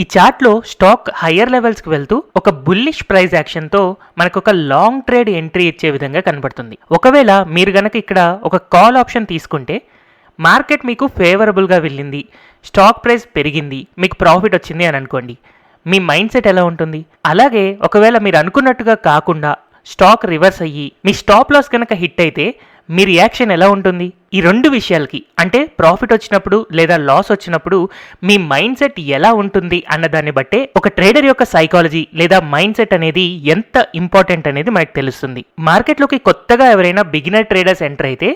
ఈ చార్ట్లో stock higher లెవెల్స్కి వెళ్తూ ఒక బుల్లిష్ ప్రైస్ యాక్షన్తో మనకు ఒక లాంగ్ ట్రేడ్ ఎంట్రీ ఇచ్చే విధంగా కనబడుతుంది. ఒకవేళ మీరు గనక ఇక్కడ ఒక కాల్ ఆప్షన్ తీసుకుంటే మార్కెట్ మీకు ఫేవరబుల్గా వెళ్ళింది స్టాక్ ప్రైస్ పెరిగింది మీకు ప్రాఫిట్ వచ్చింది అని అనుకోండి. మీ మైండ్ సెట్ ఎలా ఉంటుంది? అలాగే ఒకవేళ మీరు అనుకున్నట్టుగా కాకుండా స్టాక్ రివర్స్ అయ్యి మీ స్టాప్ లాస్ కనుక హిట్ అయితే మీ రియాక్షన్ ఎలా ఉంటుంది? ఈ రెండు విషయాలకి అంటే ప్రాఫిట్ వచ్చినప్పుడు లేదా లాస్ వచ్చినప్పుడు మీ మైండ్ సెట్ ఎలా ఉంటుంది అన్న దాన్ని బట్టే ఒక ట్రేడర్ యొక్క సైకాలజీ లేదా మైండ్ సెట్ అనేది ఎంత ఇంపార్టెంట్ అనేది మనకు తెలుస్తుంది. మార్కెట్లోకి కొత్తగా ఎవరైనా బిగినర్ ట్రేడర్స్ ఎంటర్ అయితే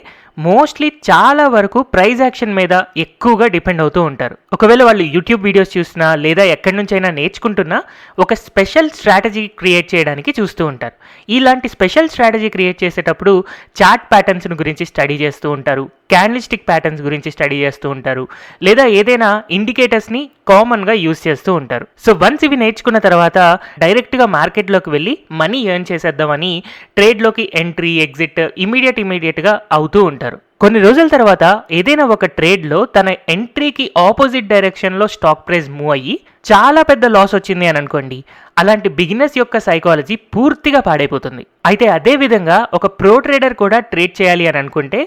మోస్ట్లీ చాలా వరకు ప్రైజ్ యాక్షన్ మీద ఎక్కువగా డిపెండ్ అవుతూ ఉంటారు. ఒకవేళ వాళ్ళు యూట్యూబ్ వీడియోస్ చూసినా లేదా ఎక్కడి నుంచైనా నేర్చుకుంటున్నా ఒక స్పెషల్ స్ట్రాటజీ క్రియేట్ చేయడానికి చూస్తూ ఉంటారు. ఇలాంటి స్పెషల్ స్ట్రాటజీ క్రియేట్ చేసేటప్పుడు చాట్ ప్యాటర్న్స్ గురించి స్టడీ చేస్తూ ఉంటారు. క్యాండిల్స్టిక్ ప్యాటర్న్స్ గురించి స్టడీ చేస్తూ ఉంటారు. లేదా ఏదైనా ఇండికేటర్స్ని కామన్గా యూస్ చేస్తూ ఉంటారు. సో వన్స్ ఇవి నేర్చుకున్న తర్వాత డైరెక్ట్గా మార్కెట్లోకి వెళ్ళి మనీ ఎర్న్ చేసేద్దామని ట్రేడ్లోకి ఎంట్రీ ఎగ్జిట్ ఇమీడియట్ ఇమీడియట్గా అవుతూ ఉంటారు. కొన్ని రోజుల తర్వాత ఏదైనా ఒక ట్రేడ్లో తన ఎంట్రీకి ఆపోజిట్ డైరెక్షన్లో స్టాక్ ప్రైస్ మూవ్ అయ్యి చాలా పెద్ద లాస్ వచ్చింది అని అనుకోండి. అలాంటి బిగినెస్ యొక్క సైకాలజీ పూర్తిగా పాడైపోతుంది. అయితే అదే విధంగా ఒక ప్రో ట్రేడర్ కూడా ట్రేడ్ చేయాలి అని అనుకుంటే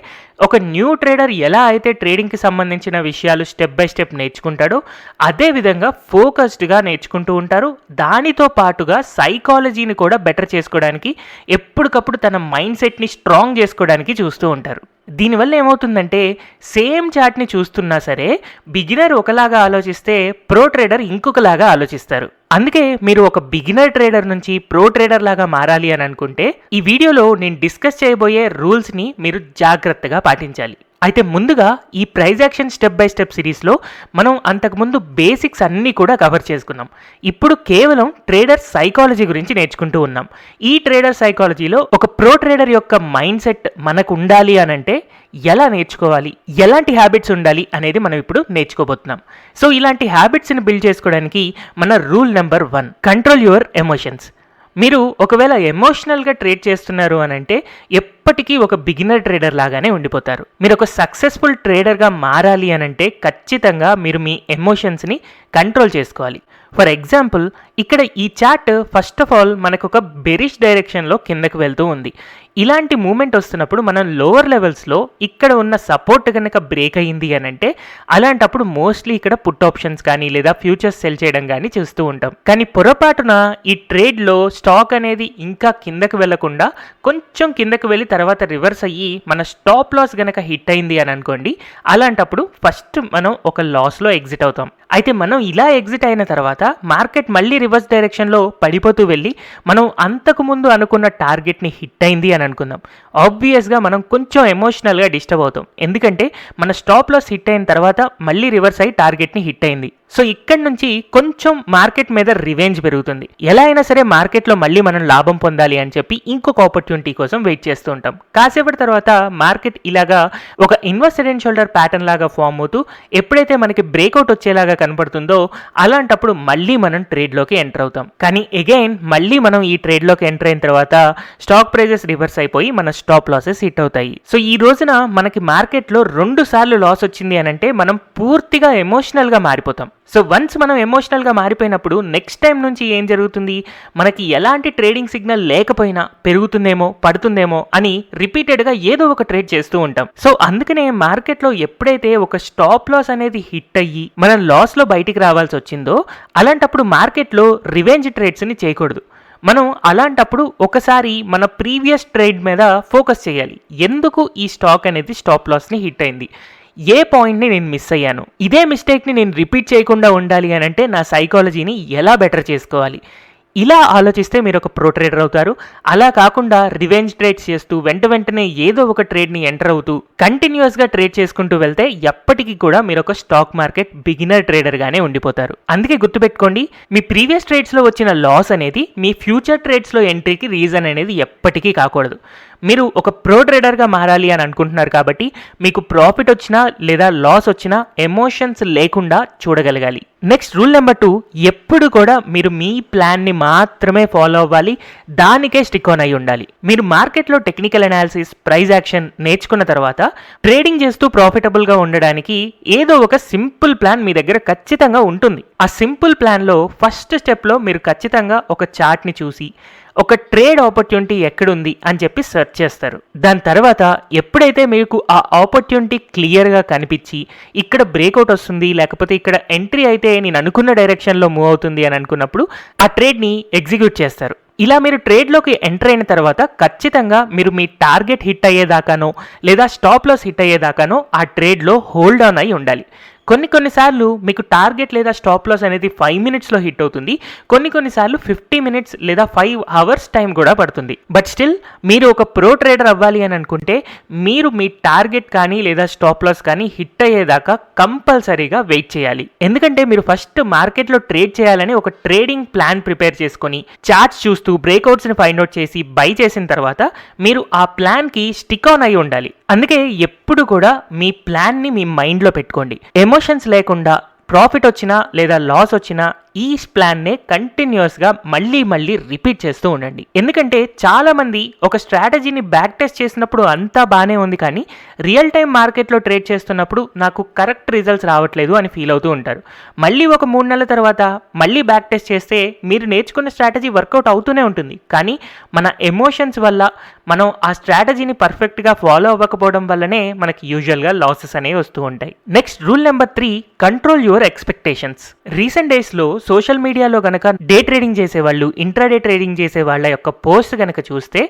ఒక న్యూ ట్రేడర్ ఎలా అయితే ట్రేడింగ్కి సంబంధించిన విషయాలు స్టెప్ బై స్టెప్ నేర్చుకుంటాడో అదే విధంగా ఫోకస్డ్గా నేర్చుకుంటూ ఉంటారు. దానితో పాటుగా సైకాలజీని కూడా బెటర్ చేసుకోవడానికి ఎప్పటికప్పుడు తన మైండ్ సెట్ని స్ట్రాంగ్ చేసుకోవడానికి చూస్తూ ఉంటారు. దీనివల్ల ఏమవుతుందంటే సేమ్ చార్ట్ని చూస్తున్నా సరే బిగినర్ ఒకలాగా ఆలోచిస్తే ప్రో ట్రేడర్ ఇంకొకలాగా ఆలోచిస్తారు. అందుకే మీరు ఒక బిగినర్ ట్రేడర్ నుంచి ప్రో ట్రేడర్ లాగా మారాలి అని అనుకుంటే ఈ వీడియోలో నేను డిస్కస్ చేయబోయే రూల్స్ని మీరు జాగ్రత్తగా పాటించాలి. అయితే ముందుగా ఈ price action step by step సిరీస్లో మనం అంతకుముందు బేసిక్స్ అన్నీ కూడా కవర్ చేసుకున్నాం. ఇప్పుడు కేవలం ట్రేడర్ సైకాలజీ గురించి నేర్చుకుంటూ ఉన్నాం. ఈ ట్రేడర్ సైకాలజీలో ఒక ప్రో ట్రేడర్ యొక్క మైండ్ సెట్ మనకు ఉండాలి అని అంటే ఎలా నేర్చుకోవాలి? ఎలాంటి హ్యాబిట్స్ ఉండాలి అనేది మనం ఇప్పుడు నేర్చుకోబోతున్నాం. సో ఇలాంటి హ్యాబిట్స్ని బిల్డ్ చేసుకోవడానికి మన rule number one control your emotions మీరు ఒకవేళ ఎమోషనల్గా ట్రేడ్ చేస్తున్నారు అని అంటే ఎప్పటికీ ఒక బిగినర్ ట్రేడర్ లాగానే ఉండిపోతారు. మీరు ఒక సక్సెస్ఫుల్ ట్రేడర్గా మారాలి అని అంటే ఖచ్చితంగా మీరు మీ ఎమోషన్స్ని కంట్రోల్ చేసుకోవాలి. ఫర్ ఎగ్జాంపుల్ ఇక్కడ ఈ చార్ట్ ఫస్ట్ ఆఫ్ ఆల్ మనకు ఒక బెరిష్ డైరెక్షన్లో కిందకు వెళ్తూ ఉంది. ఇలాంటి మూమెంట్ వస్తున్నప్పుడు మనం లోవర్ లెవెల్స్లో ఇక్కడ ఉన్న సపోర్ట్ కనుక బ్రేక్ అయ్యింది అని అంటే అలాంటప్పుడు మోస్ట్లీ ఇక్కడ పుట్ ఆప్షన్స్ కానీ లేదా ఫ్యూచర్స్ సెల్ చేయడం కానీ చూస్తూ ఉంటాం. కానీ పొరపాటున ఈ ట్రేడ్లో స్టాక్ అనేది ఇంకా కిందకు వెళ్ళకుండా కొంచెం కిందకు వెళ్ళి తర్వాత రివర్స్ అయ్యి మన స్టాప్ లాస్ కనుక హిట్ అయింది అని అనుకోండి అలాంటప్పుడు ఫస్ట్ మనం ఒక లాస్లో ఎగ్జిట్ అవుతాం. అయితే మనం ఇలా ఎగ్జిట్ అయిన తర్వాత మార్కెట్ మళ్ళీ రివర్స్ డైరెక్షన్లో పడిపోతూ వెళ్ళి మనం అంతకు ముందు అనుకున్న టార్గెట్ని హిట్ అయింది అని అనుకుందాం. ఆబ్వియస్గా మనం కొంచెం ఎమోషనల్గా డిస్టర్బ్ అవుతాం. ఎందుకంటే మన స్టాప్ లాస్ హిట్ అయిన తర్వాత మళ్ళీ రివర్స్ అయ్యి టార్గెట్ని హిట్ అయింది. సో ఇక్కడ నుంచి కొంచెం మార్కెట్ మీద రివెంజ్ పెరుగుతుంది. ఎలా అయినా సరే మార్కెట్లో మళ్ళీ మనం లాభం పొందాలి అని చెప్పి ఇంకొక ఆపర్చునిటీ కోసం వెయిట్ చేస్తూ ఉంటాం. కాసేపటి తర్వాత మార్కెట్ ఇలాగా ఒక ఇన్వర్స్ అండ్ షోల్డర్ ప్యాటర్న్ లాగా ఫామ్ అవుతూ ఎప్పుడైతే మనకి బ్రేక్అవుట్ వచ్చేలాగా కనపడుతుందో అలాంటప్పుడు మళ్ళీ మనం ట్రేడ్లోకి ఎంటర్ అవుతాం. కానీ అగైన్ మళ్ళీ మనం ఈ ట్రేడ్లోకి ఎంటర్ అయిన తర్వాత స్టాక్ ప్రైజెస్ రివర్స్ అయిపోయి మన స్టాప్ లాసెస్ హిట్ అవుతాయి. సో ఈ రోజున మనకి మార్కెట్లో రెండు సార్లు లాస్ వచ్చింది అని అంటే మనం పూర్తిగా ఎమోషనల్గా మారిపోతాం. సో వన్స్ మనం ఎమోషనల్గా మారిపోయినప్పుడు నెక్స్ట్ టైం నుంచి ఏం జరుగుతుంది? మనకి ఎలాంటి ట్రేడింగ్ సిగ్నల్ లేకపోయినా పెరుగుతుందేమో పడుతుందేమో అని రిపీటెడ్గా ఏదో ఒక ట్రేడ్ చేస్తూ ఉంటాం. సో అందుకనే మార్కెట్లో ఎప్పుడైతే ఒక స్టాప్ లాస్ అనేది హిట్ అయ్యి మనం లాస్లో బయటికి రావాల్సి వచ్చిందో అలాంటప్పుడు మార్కెట్లో రివెంజ్ ట్రేడ్స్ని చేయకూడదు. మనం అలాంటప్పుడు ఒకసారి మన ప్రీవియస్ ట్రేడ్ మీద ఫోకస్ చేయాలి. ఎందుకు ఈ స్టాక్ అనేది స్టాప్ లాస్ని హిట్ అయింది? ఏ పాయింట్ని నేను మిస్ అయ్యాను? ఇదే మిస్టేక్ని నేను రిపీట్ చేయకుండా ఉండాలి అని అంటే నా సైకాలజీని ఎలా బెటర్ చేసుకోవాలి? ఇలా ఆలోచిస్తే మీరు ఒక ప్రో ట్రేడర్ అవుతారు. అలా కాకుండా రివెంజ్ ట్రేడ్స్ చేస్తూ వెంట వెంటనే ఏదో ఒక ట్రేడ్ని ఎంటర్ అవుతూ కంటిన్యూస్గా ట్రేడ్ చేసుకుంటూ వెళ్తే ఎప్పటికీ కూడా మీరు ఒక స్టాక్ మార్కెట్ బిగినర్ ట్రేడర్గానే ఉండిపోతారు. అందుకే గుర్తుపెట్టుకోండి మీ ప్రీవియస్ ట్రేడ్స్లో వచ్చిన లాస్ అనేది మీ ఫ్యూచర్ ట్రేడ్స్లో ఎంట్రీకి రీజన్ అనేది ఎప్పటికీ కాకూడదు. మీరు ఒక ప్రో ట్రేడర్గా మారాలి అని అనుకుంటున్నారు కాబట్టి మీకు ప్రాఫిట్ వచ్చినా లేదా లాస్ వచ్చినా ఎమోషన్స్ లేకుండా చూడగలగాలి. నెక్స్ట్ రూల్ నెంబర్ టూ ఎప్పుడు కూడా మీరు మీ ప్లాన్ని మాత్రమే ఫాలో అవ్వాలి. దానికే స్టిక్ ఆన్ అయి ఉండాలి. మీరు మార్కెట్లో టెక్నికల్ అనాలిసిస్ ప్రైజ్ యాక్షన్ నేర్చుకున్న తర్వాత ట్రేడింగ్ చేస్తూ ప్రాఫిటబుల్గా ఉండడానికి ఏదో ఒక సింపుల్ ప్లాన్ మీ దగ్గర ఖచ్చితంగా ఉంటుంది. ఆ సింపుల్ ప్లాన్లో ఫస్ట్ స్టెప్లో మీరు ఖచ్చితంగా ఒక చార్ట్ని చూసి ఒక ట్రేడ్ ఆపర్చునిటీ ఎక్కడుంది అని చెప్పి సెర్చ్ చేస్తారు. దాని తర్వాత ఎప్పుడైతే మీకు ఆ ఆపర్చునిటీ క్లియర్గా కనిపించి ఇక్కడ బ్రేక్అవుట్ వస్తుంది లేకపోతే ఇక్కడ ఎంట్రీ అయితే నేను అనుకున్న డైరెక్షన్లో మూవ్ అవుతుంది అని అనుకున్నప్పుడు ఆ ట్రేడ్ని ఎగ్జిక్యూట్ చేస్తారు. ఇలా మీరు ట్రేడ్లోకి ఎంటర్ అయిన తర్వాత ఖచ్చితంగా మీరు మీ టార్గెట్ హిట్ అయ్యేదాకానో లేదా స్టాప్ లాస్ హిట్ అయ్యేదాకానో ఆ ట్రేడ్లో హోల్డ్ ఆన్ అయి ఉండాలి. కొన్ని కొన్నిసార్లు మీకు టార్గెట్ లేదా స్టాప్ లాస్ అనేది ఫైవ్ మినిట్స్లో హిట్ అవుతుంది. కొన్ని కొన్నిసార్లు ఫిఫ్టీ మినిట్స్ లేదా ఫైవ్ అవర్స్ టైం కూడా పడుతుంది. బట్ స్టిల్ మీరు ఒక ప్రో ట్రేడర్ అవ్వాలి అని అనుకుంటే మీరు మీ టార్గెట్ కానీ లేదా స్టాప్ లాస్ కానీ హిట్ అయ్యేదాకా కంపల్సరీగా వెయిట్ చేయాలి. ఎందుకంటే మీరు ఫస్ట్ మార్కెట్లో ట్రేడ్ చేయాలని ఒక ట్రేడింగ్ ప్లాన్ ప్రిపేర్ చేసుకొని చార్ట్స్ చూస్తూ బ్రేక్అవుట్స్ని ఫైండ్అవుట్ చేసి బై చేసిన తర్వాత మీరు ఆ ప్లాన్కి స్టిక్ ఆన్ అయి ఉండాలి. అందుకే ఎప్పుడు కూడా మీ ప్లాన్ని మీ మైండ్లో పెట్టుకోండి. ఎమోషన్స్ లేకుండా ప్రాఫిట్ వచ్చినా లేదా లాస్ వచ్చినా ఈ ప్లాన్నే కంటిన్యూస్గా మళ్ళీ మళ్ళీ రిపీట్ చేస్తూ ఉండండి. ఎందుకంటే చాలామంది ఒక స్ట్రాటజీని బ్యాక్ టెస్ట్ చేసినప్పుడు అంతా బాగానే ఉంది కానీ రియల్ టైం మార్కెట్లో ట్రేడ్ చేస్తున్నప్పుడు నాకు కరెక్ట్ రిజల్ట్స్ రావట్లేదు అని ఫీల్ అవుతూ ఉంటారు. మళ్ళీ ఒక మూడు నెలల తర్వాత మళ్ళీ బ్యాక్ టెస్ట్ చేస్తే మీరు నేర్చుకున్న స్ట్రాటజీ వర్కౌట్ అవుతూనే ఉంటుంది. కానీ మన ఎమోషన్స్ వల్ల మనం ఆ స్ట్రాటజీని పర్ఫెక్ట్గా ఫాలో అవ్వకపోవడం వల్లనే మనకి యూజువల్గా లాసెస్ అనేవి వస్తూ ఉంటాయి. Next rule number three control your expectations. Recent డేస్లో సోషల్ మీడియాలో గనక డే ట్రేడింగ్ చేసేవాళ్ళు ఇంట్రాడే ట్రేడింగ్ చేసే వాళ్ళ యొక్క పోస్ట్ గనక చూస్తే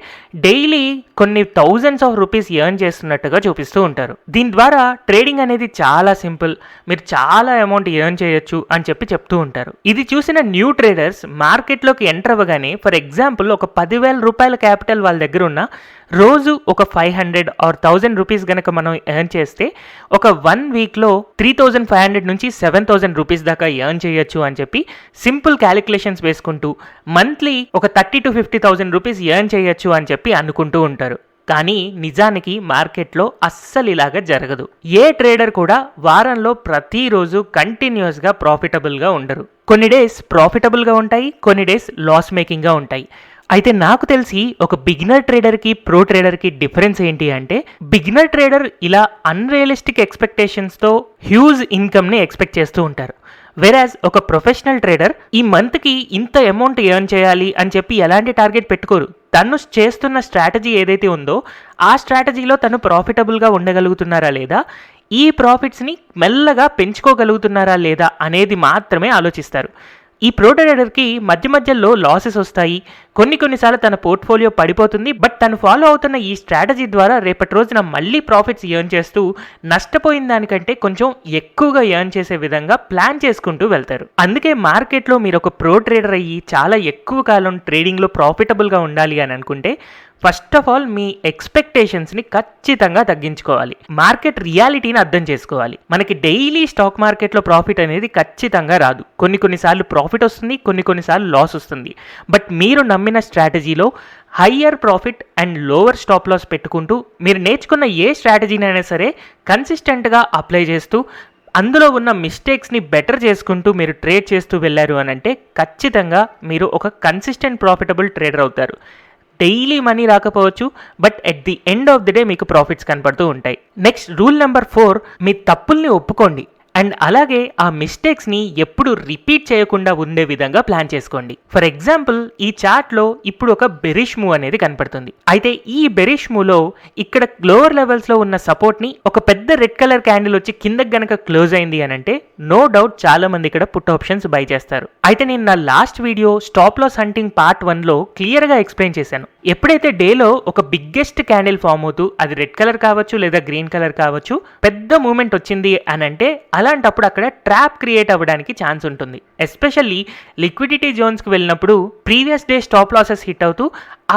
డైలీ కొన్ని థౌజండ్స్ ఆఫ్ రూపీస్ ఎర్న్ చేస్తున్నట్టుగా చూపిస్తూ ఉంటారు. దీని ద్వారా ట్రేడింగ్ అనేది చాలా సింపుల్ మీరు చాలా అమౌంట్ ఎర్న్ చేయొచ్చు అని చెప్పి చెప్తూ ఉంటారు. ఇది చూసిన న్యూ ట్రేడర్స్ మార్కెట్లోకి ఎంటర్ అవ్వగానే ఫర్ ఎగ్జాంపుల్ ఒక పదివేల రూపాయల క్యాపిటల్ వాళ్ళ దగ్గర ఉన్న రోజు ఒక five hundred or thousand rupees కనుక మనం ఎర్న్ చేస్తే ఒక వన్ వీక్లో త్రీ థౌజండ్ ఫైవ్ హండ్రెడ్ నుంచి సెవెన్ థౌజండ్ రూపీస్ దాకా ఎర్న్ చేయొచ్చు అని చెప్పి సింపుల్ క్యాలిక్యులేషన్స్ వేసుకుంటూ మంత్లీ ఒక thirty to fifty thousand rupees earn చేయొచ్చు అని చెప్పి అనుకుంటూ ఉంటారు. కానీ నిజానికి మార్కెట్లో అస్సలు ఇలాగ జరగదు. ఏ ట్రేడర్ కూడా వారంలో ప్రతిరోజు కంటిన్యూస్గా ప్రాఫిటబుల్గా ఉండరు. కొన్ని డేస్ ప్రాఫిటబుల్గా ఉంటాయి కొన్ని డేస్ లాస్ మేకింగ్గా ఉంటాయి. అయితే నాకు తెలిసి ఒక బిగినర్ ట్రేడర్కి ప్రో ట్రేడర్కి డిఫరెన్స్ ఏంటి అంటే బిగినర్ ట్రేడర్ ఇలా అన్రియలిస్టిక్ ఎక్స్పెక్టేషన్స్తో హ్యూజ్ ఇన్కమ్ని ఎక్స్పెక్ట్ చేస్తూ ఉంటారు. వెరాజ్ ఒక ప్రొఫెషనల్ ట్రేడర్ ఈ మంత్కి ఇంత అమౌంట్ ఎర్న్ చేయాలి అని చెప్పి ఎలాంటి టార్గెట్ పెట్టుకోరు. తను చేస్తున్న స్ట్రాటజీ ఏదైతే ఉందో ఆ స్ట్రాటజీలో తను ప్రాఫిటబుల్గా ఉండగలుగుతున్నారా లేదా? ఈ ప్రాఫిట్స్ని మెల్లగా పెంచుకోగలుగుతున్నారా లేదా అనేది మాత్రమే ఆలోచిస్తారు. ఈ ప్రోట్రైడర్కి మధ్య మధ్యలో లాసెస్ వస్తాయి. కొన్ని కొన్నిసార్లు తన పోర్ట్ఫోలియో పడిపోతుంది. బట్ తను ఫాలో అవుతున్న ఈ స్ట్రాటజీ ద్వారా రేపటి రోజున మళ్ళీ ప్రాఫిట్స్ ఎర్న్ చేస్తూ నష్టపోయిన దానికంటే కొంచెం ఎక్కువగా ఎర్న్ చేసే విధంగా ప్లాన్ చేసుకుంటూ వెళ్తారు. అందుకే మార్కెట్లో మీరు ఒక ప్రో ట్రేడర్ అయ్యి చాలా ఎక్కువ కాలం ట్రేడింగ్లో ప్రాఫిటబుల్గా ఉండాలి అని అనుకుంటే ఫస్ట్ ఆఫ్ ఆల్ మీ ఎక్స్పెక్టేషన్స్ని ఖచ్చితంగా తగ్గించుకోవాలి. మార్కెట్ రియాలిటీని అర్థం చేసుకోవాలి. మనకి డైలీ స్టాక్ మార్కెట్లో ప్రాఫిట్ అనేది ఖచ్చితంగా రాదు. కొన్ని కొన్నిసార్లు ప్రాఫిట్ వస్తుంది కొన్ని కొన్నిసార్లు లాస్ వస్తుంది. బట్ మీరు నమ్మిన స్ట్రాటజీలో higher profit and lower stop loss పెట్టుకుంటూ మీరు నేర్చుకున్న ఏ స్ట్రాటజీనైనా సరే కన్సిస్టెంట్గా అప్లై చేస్తూ అందులో ఉన్న మిస్టేక్స్ని బెటర్ చేసుకుంటూ మీరు ట్రేడ్ చేస్తూ వెళ్ళారు అని అంటే ఖచ్చితంగా మీరు ఒక కన్సిస్టెంట్ ప్రాఫిటబుల్ ట్రేడర్ అవుతారు. డైలీ మనీ రాకపోవచ్చు but at the end of the day మీకు ప్రాఫిట్స్ కనపడుతూ ఉంటాయి. నెక్స్ట్ రూల్ నెంబర్ ఫోర్ మీ తప్పుల్ని ఒప్పుకోండి. అండ్ అలాగే ఆ మిస్టేక్స్ని ఎప్పుడు రిపీట్ చేయకుండా ఉండే విధంగా ప్లాన్ చేసుకోండి. ఫర్ ఎగ్జాంపుల్ ఈ చార్ట్లో ఇప్పుడు ఒక బెరిష్ మూవ్ అనేది కనపడుతుంది. అయితే ఈ బెరిష్ మూవ్లో ఇక్కడ లోవర్ లెవెల్స్లో ఉన్న సపోర్ట్ని ఒక పెద్ద రెడ్ కలర్ క్యాండిల్ వచ్చి కిందకి గనక క్లోజ్ అయింది అని అంటే నో డౌట్ చాలా మంది ఇక్కడ పుట్ ఆప్షన్స్ బై చేస్తారు. అయితే నేను నా last video stop loss hunting part వన్లో క్లియర్గా ఎక్స్ప్లెయిన్ చేశాను. ఎప్పుడైతే డేలో ఒక బిగ్గెస్ట్ క్యాండిల్ ఫామ్ అవుతూ అది రెడ్ కలర్ కావచ్చు లేదా గ్రీన్ కలర్ కావచ్చు పెద్ద మూమెంట్ వచ్చింది అని అంటే అలాంటప్పుడు అక్కడ ట్రాప్ క్రియేట్ అవ్వడానికి ఛాన్స్ ఉంటుంది. ఎస్పెషల్లీ లిక్విడిటీ జోన్స్కి వెళ్ళినప్పుడు previous day stop losses hit అవుతూ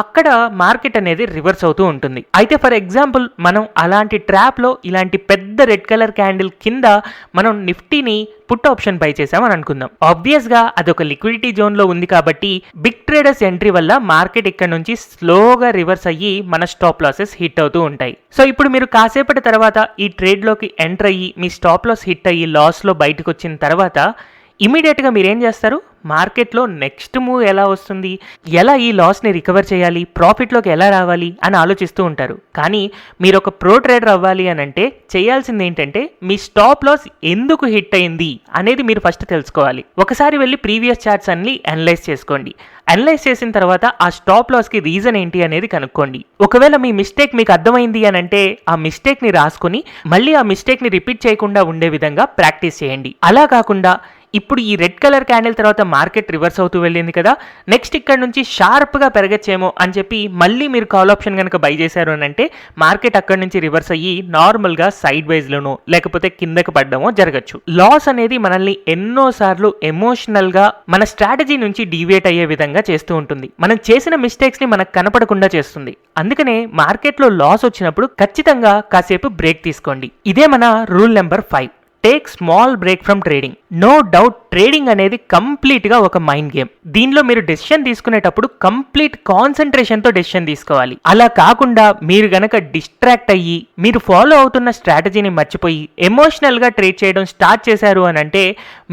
అక్కడ మార్కెట్ అనేది రివర్స్ అవుతూ ఉంటుంది. అయితే ఫర్ ఎగ్జాంపుల్ మనం అలాంటి ట్రాప్లో ఇలాంటి పెద్ద రెడ్ కలర్ క్యాండిల్ కింద మనం నిఫ్టీని పుట్ ఆప్షన్ బై చేశామని అనుకుందాం. ఆబ్వియస్గా అది ఒక లిక్విడిటీ జోన్లో ఉంది కాబట్టి బిగ్ ట్రేడర్స్ ఎంట్రీ వల్ల మార్కెట్ ఇక్కడ నుంచి స్లోగా రివర్స్ అయ్యి మన స్టాప్ లాసెస్ హిట్ అవుతూ ఉంటాయి. సో ఇప్పుడు మీరు కాసేపటి తర్వాత ఈ ట్రేడ్లోకి ఎంటర్ అయ్యి మీ స్టాప్ లాస్ హిట్ అయ్యి లాస్లో బయటకు వచ్చిన తర్వాత ఇమీడియట్గా మీరు ఏం చేస్తారు? మార్కెట్లో నెక్స్ట్ మూవ్ ఎలా వస్తుంది? ఎలా ఈ లాస్ని రికవర్ చేయాలి? ప్రాఫిట్లోకి ఎలా రావాలి? అని ఆలోచిస్తూ ఉంటారు. కానీ మీరు ఒక ప్రో ట్రేడర్ అవ్వాలి అని అంటే చేయాల్సింది ఏంటంటే మీ స్టాప్ లాస్ ఎందుకు హిట్ అయింది అనేది మీరు ఫస్ట్ తెలుసుకోవాలి. ఒకసారి వెళ్ళి ప్రీవియస్ చార్ట్స్ అన్ని అనలైజ్ చేసుకోండి. అనలైజ్ చేసిన తర్వాత ఆ స్టాప్ లాస్కి రీజన్ ఏంటి అనేది కనుక్కోండి. ఒకవేళ మీ మిస్టేక్ మీకు అర్థమైంది అని అంటే ఆ మిస్టేక్ని రాసుకుని మళ్ళీ ఆ మిస్టేక్ని రిపీట్ చేయకుండా ఉండే విధంగా ప్రాక్టీస్ చేయండి. అలా కాకుండా ఇప్పుడు ఈ రెడ్ కలర్ క్యాండిల్ తర్వాత మార్కెట్ రివర్స్ అవుతూ వెళ్ళింది కదా. నెక్స్ట్ ఇక్కడ నుంచి షార్ప్గా పెరగచ్చేమో అని చెప్పి మళ్ళీ మీరు కాల్ ఆప్షన్ కనుక బై చేశారు అని అంటే మార్కెట్ అక్కడ నుంచి రివర్స్ అయ్యి నార్మల్గా సైడ్ వైజ్లోనో లేకపోతే కిందకి పడ్డమో జరగచ్చు. లాస్ అనేది మనల్ని ఎన్నోసార్లు ఎమోషనల్గా మన స్ట్రాటజీ నుంచి డీవియేట్ అయ్యే విధంగా చేస్తూ ఉంటుంది. మనం చేసిన మిస్టేక్స్ని మనకు కనపడకుండా చేస్తుంది. అందుకనే మార్కెట్లో లాస్ వచ్చినప్పుడు ఖచ్చితంగా కాసేపు బ్రేక్ తీసుకోండి. ఇదే మన rule number five. Take small break from trading. No doubt trading అనేది కంప్లీట్గా ఒక మైండ్ గేమ్ దీనిలో మీరు డెసిషన్ తీసుకునేటప్పుడు కంప్లీట్ కాన్సన్ట్రేషన్తో డెసిషన్ తీసుకోవాలి. అలా కాకుండా మీరు గనక డిస్ట్రాక్ట్ అయ్యి మీరు ఫాలో అవుతున్న స్ట్రాటజీని మర్చిపోయి ఎమోషనల్గా ట్రేడ్ చేయడం స్టార్ట్ చేశారు అని అంటే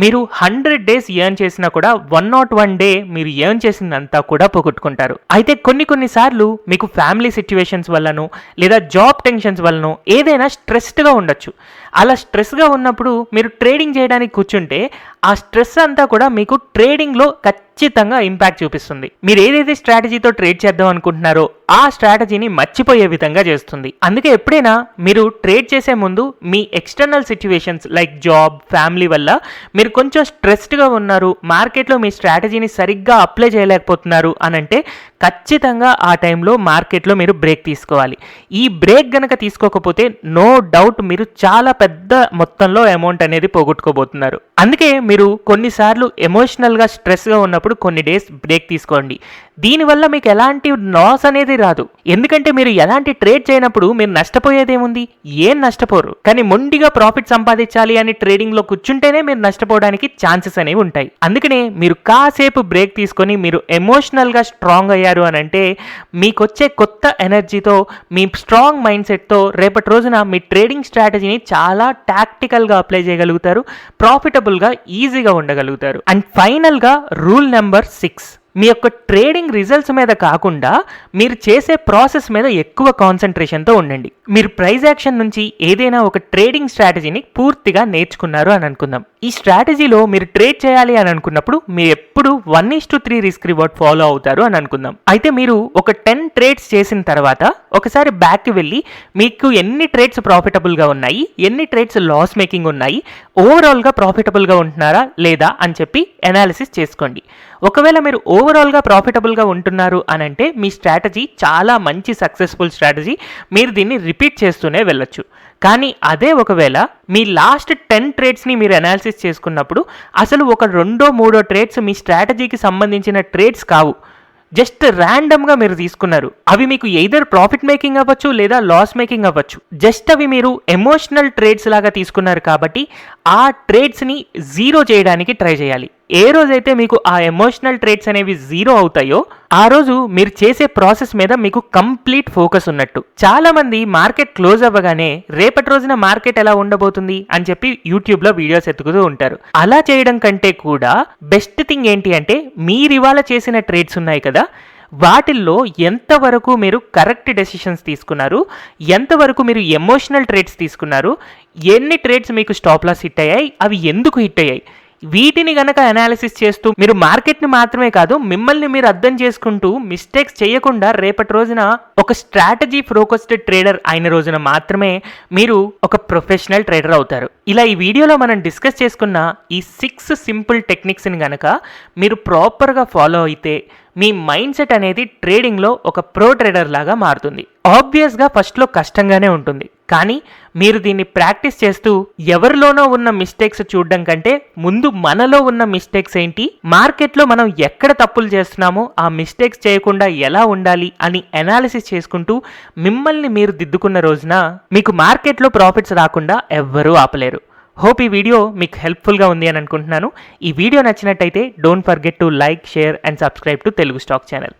మీరు హండ్రెడ్ డేస్ ఎర్న్ చేసినా కూడా వన్ నాట్ వన్ డే మీరు ఎర్న్ చేసిందంతా కూడా పోగొట్టుకుంటారు. అయితే కొన్ని కొన్నిసార్లు మీకు ఫ్యామిలీ సిచ్యువేషన్స్ వల్లనో లేదా జాబ్ టెన్షన్స్ వల్లనో ఏదైనా స్ట్రెస్డ్గా ఉండొచ్చు. అలా స్ట్రెస్గా ఉన్నప్పుడు మీరు ట్రేడింగ్ చేయడానికి కూర్చుంటే ఆ స్ట్రెస్ అంతా కూడా మీకు ట్రేడింగ్లో ఖచ్చితంగా ఖచ్చితంగా ఇంపాక్ట్ చూపిస్తుంది. మీరు ఏదైతే స్ట్రాటజీతో ట్రేడ్ చేద్దాం అనుకుంటున్నారో ఆ స్ట్రాటజీని మర్చిపోయే విధంగా చేస్తుంది. అందుకే ఎప్పుడైనా మీరు ట్రేడ్ చేసే ముందు మీ external situations like job family వల్ల మీరు కొంచెం స్ట్రెస్డ్గా ఉన్నారు మార్కెట్లో మీ స్ట్రాటజీని సరిగ్గా అప్లై చేయలేకపోతున్నారు అని అంటే ఖచ్చితంగా ఆ టైంలో మార్కెట్లో మీరు బ్రేక్ తీసుకోవాలి. ఈ బ్రేక్ గనక తీసుకోకపోతే నో డౌట్ మీరు చాలా పెద్ద మొత్తంలో అమౌంట్ అనేది పోగొట్టుకోబోతున్నారు. అందుకే మీరు కొన్నిసార్లు ఎమోషనల్గా స్ట్రెస్గా ఉన్నప్పుడు కొన్ని డేస్ బ్రేక్ తీసుకోండి. దీనివల్ల మీకు ఎలాంటి లాస్ అనేది రాదు. ఎందుకంటే మీరు ఎలాంటి ట్రేడ్ చేయనప్పుడు మీరు నష్టపోయేదేముంది? ఏం నష్టపోరు. కానీ మొండిగా ప్రాఫిట్ సంపాదించాలి అని ట్రేడింగ్లో కూర్చుంటేనే మీరు నష్టపోవడానికి ఛాన్సెస్ అనేవి ఉంటాయి. అందుకనే మీరు కాసేపు బ్రేక్ తీసుకొని మీరు ఎమోషనల్గా స్ట్రాంగ్ అయ్యారు అని అంటే మీకు వచ్చే కొత్త ఎనర్జీతో మీ స్ట్రాంగ్ మైండ్ సెట్తో రేపటి రోజున మీ ట్రేడింగ్ స్ట్రాటజీని చాలా టాక్టికల్గా అప్లై చేయగలుగుతారు. ప్రాఫిటబుల్గా ఈజీగా ఉండగలుగుతారు. అండ్ ఫైనల్గా రూల్ నెంబర్ సిక్స్ మీ యొక్క ట్రేడింగ్ రిజల్ట్స్ మీద కాకుండా మీరు చేసే ప్రాసెస్ మీద ఎక్కువ కాన్సన్ట్రేషన్తో ఉండండి. మీరు ప్రైజ్ యాక్షన్ నుంచి ఏదైనా ఒక ట్రేడింగ్ స్ట్రాటజీని పూర్తిగా నేర్చుకున్నారు అని అనుకుందాం. ఈ స్ట్రాటజీలో మీరు ట్రేడ్ చేయాలి అని అనుకున్నప్పుడు మీరు ఎప్పుడు one is to three risk reward follow అవుతారు అని అనుకుందాం. అయితే మీరు ఒక టెన్ ట్రేడ్స్ చేసిన తర్వాత ఒకసారి బ్యాక్కి వెళ్ళి మీకు ఎన్ని ట్రేడ్స్ ప్రాఫిటబుల్గా ఉన్నాయి ఎన్ని ట్రేడ్స్ లాస్ మేకింగ్ ఉన్నాయి ఓవరాల్గా ప్రాఫిటబుల్గా ఉంటున్నారా లేదా అని చెప్పి అనాలిసిస్ చేసుకోండి. ఒకవేళ మీరు ఓవరాల్గా ప్రాఫిటబుల్గా ఉంటున్నారు అని అంటే మీ స్ట్రాటజీ చాలా మంచి సక్సెస్ఫుల్ స్ట్రాటజీ. మీరు దీన్ని రిపీట్ చేస్తూనే వెళ్ళొచ్చు. కానీ అదే ఒకవేళ మీ లాస్ట్ టెన్ ట్రేడ్స్ని మీరు అనాలిసిస్ చేసుకున్నప్పుడు అసలు ఒక రెండో మూడో ట్రేడ్స్ మీ స్ట్రాటజీకి సంబంధించిన ట్రేడ్స్ కావు. జస్ట్ ర్యాండమ్గా మీరు తీసుకున్నారు. అవి మీకు ఎయిదర్ ప్రాఫిట్ మేకింగ్ అవ్వచ్చు లేదా లాస్ మేకింగ్ అవ్వచ్చు. జస్ట్ అవి మీరు ఎమోషనల్ ట్రేడ్స్ లాగా తీసుకున్నారు కాబట్టి ఆ ట్రేడ్స్ని జీరో చేయడానికి ట్రై చేయాలి. ఏ రోజైతే మీకు ఆ ఎమోషనల్ ట్రేట్స్ అనేవి జీరో అవుతాయో ఆ రోజు మీరు చేసే ప్రాసెస్ మీద మీకు కంప్లీట్ ఫోకస్ ఉన్నట్టు. చాలా మంది మార్కెట్ క్లోజ్ అవ్వగానే రేపటి రోజున మార్కెట్ ఎలా ఉండబోతుంది అని చెప్పి యూట్యూబ్లో వీడియోస్ ఎత్తుకుతూ ఉంటారు. అలా చేయడం కంటే కూడా బెస్ట్ థింగ్ ఏంటి అంటే మీరు ఇవాళ చేసిన ట్రేడ్స్ ఉన్నాయి కదా వాటిల్లో ఎంతవరకు మీరు కరెక్ట్ డెసిషన్స్ తీసుకున్నారు ఎంతవరకు మీరు ఎమోషనల్ ట్రేడ్స్ తీసుకున్నారు ఎన్ని ట్రేడ్స్ మీకు స్టాప్ లాస్ హిట్ అయ్యాయి అవి ఎందుకు హిట్ అయ్యాయి? వీటిని గనక అనాలిసిస్ చేస్తూ మీరు మార్కెట్ని మాత్రమే కాదు మిమ్మల్ని మీరు అర్థం చేసుకుంటూ మిస్టేక్స్ చేయకుండా రేపటి రోజున ఒక స్ట్రాటజీ ఫోకస్డ్ ట్రేడర్ అయిన రోజున మాత్రమే మీరు ఒక ప్రొఫెషనల్ ట్రేడర్ అవుతారు. ఇలా ఈ వీడియోలో మనం డిస్కస్ చేసుకున్న ఈ సిక్స్ సింపుల్ టెక్నిక్స్ని గనక మీరు ప్రాపర్గా ఫాలో అయితే మీ మైండ్ సెట్ అనేది ట్రేడింగ్లో ఒక ప్రో ట్రేడర్ లాగా మారుతుంది. ఆబ్వియస్గా ఫస్ట్లో కష్టంగానే ఉంటుంది. కానీ మీరు దీన్ని ప్రాక్టీస్ చేస్తూ ఎవరిలోనో ఉన్న మిస్టేక్స్ చూడడం కంటే ముందు మనలో ఉన్న మిస్టేక్స్ ఏంటి? మార్కెట్లో మనం ఎక్కడ తప్పులు చేస్తున్నామో ఆ మిస్టేక్స్ చేయకుండా ఎలా ఉండాలి అని అనాలిసిస్ చేసుకుంటూ మిమ్మల్ని మీరు దిద్దుకున్న రోజున మీకు మార్కెట్లో ప్రాఫిట్స్ రాకుండా ఎవ్వరూ ఆపలేరు. హోప్ ఈ వీడియో మీకు హెల్ప్ఫుల్గా ఉంది అని అనుకుంటున్నాను. ఈ వీడియో నచ్చినట్టయితే don't forget to like share and subscribe to Telugu stock channel